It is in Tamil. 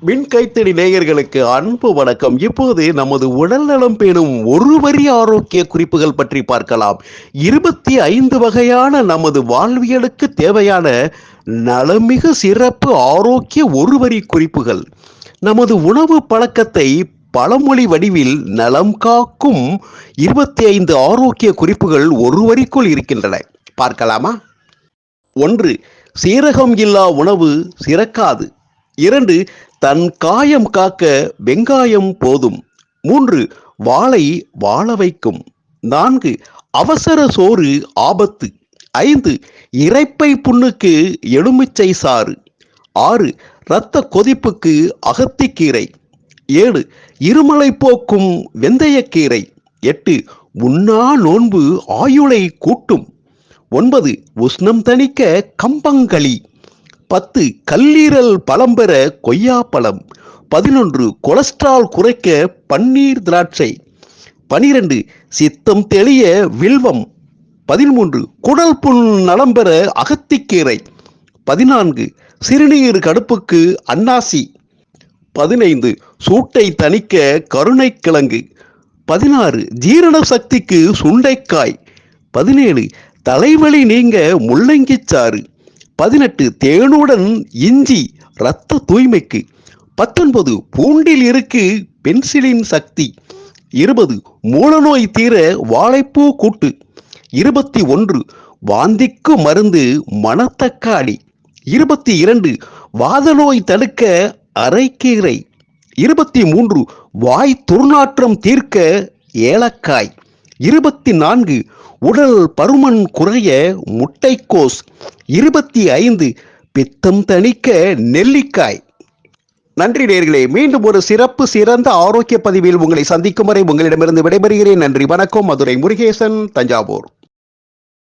மின் கைத்தடி நேயர்களுக்கு அன்பு வணக்கம். இப்போது நமது உடல் நலம் பேணும் ஒரு வரி ஆரோக்கிய குறிப்புகள் பற்றி பார்க்கலாம். இருபத்தி ஐந்து வகையான நமது வாழ்வியலுக்கு தேவையான நலமிகு சிறப்பு ஆரோக்கிய ஒரு வரி குறிப்புகள். நமது உணவு பழக்கத்தை பழமொழி வடிவில் நலம் காக்கும் இருபத்தி ஐந்து ஆரோக்கிய குறிப்புகள் ஒரு வரிக்குள் இருக்கின்றன. பார்க்கலாமா? ஒன்று சீரகம் இல்லா உணவு சிறக்காது. இரண்டு தன் காயம் காக்க வெங்காயம் போதும். மூன்று வாளை வாழ வைக்கும். நான்கு அவசர சோறு ஆபத்து. ஐந்து இரைப்பை புண்ணுக்கு எலுமிச்சை சாறு. ஆறு இரத்த கொதிப்புக்கு அகத்திக்கீரை. ஏழு இருமலை போக்கும் வெந்தயக்கீரை எட்டு உண்ணா நோன்பு ஆயுளை கூட்டும். ஒன்பது உஷ்ணம் தணிக்க கம்பங்களி. பத்து கல்லீரல் பலம் பெற கொய்யாப்பழம் பதினொன்று கொலஸ்ட்ரால் குறைக்க பன்னீர் திராட்சை பனிரெண்டு சித்தம் தெளிய வில்வம் பதிமூன்று குடல் புண் நலம் பெற அகத்திக்கீரை பதினான்கு சிறுநீர் கடுப்புக்கு அன்னாசி பதினைந்து சூட்டை தணிக்க கருணைக்கிழங்கு பதினாறு ஜீரண சக்திக்கு சுண்டைக்காய் பதினேழு தலைவலி நீங்க முள்ளங்கிச்சாறு பதினெட்டு தேனுடன் இஞ்சி இரத்த தூய்மைக்கு பத்தொன்பது பூண்டில் இருக்கு பென்சிலின் சக்தி இருபது மூலநோய் தீர வாழைப்பூ கூட்டு இருபத்தி ஒன்று வாந்திக்கு மருந்து மணத்தக்காளி இருபத்தி இரண்டு வாதநோய் தடுக்க அரைக்கீரை இருபத்தி மூன்று வாய் துர்நாற்றம் தீர்க்க ஏலக்காய். இருபத்தி நான்கு உடல் பருமன் குறைய முட்டைக்கோஸ். இருபத்தி ஐந்து பித்தம் தணிக்க நெல்லிக்காய். நன்றி நேர்களே மீண்டும் ஒரு சிறப்பு சிறந்த ஆரோக்கிய பதிவில் உங்களை சந்திக்கும் வரை உங்களிடமிருந்து விடைபெறுகிறேன். நன்றி வணக்கம். மதுரை முருகேசன் தஞ்சாவூர்.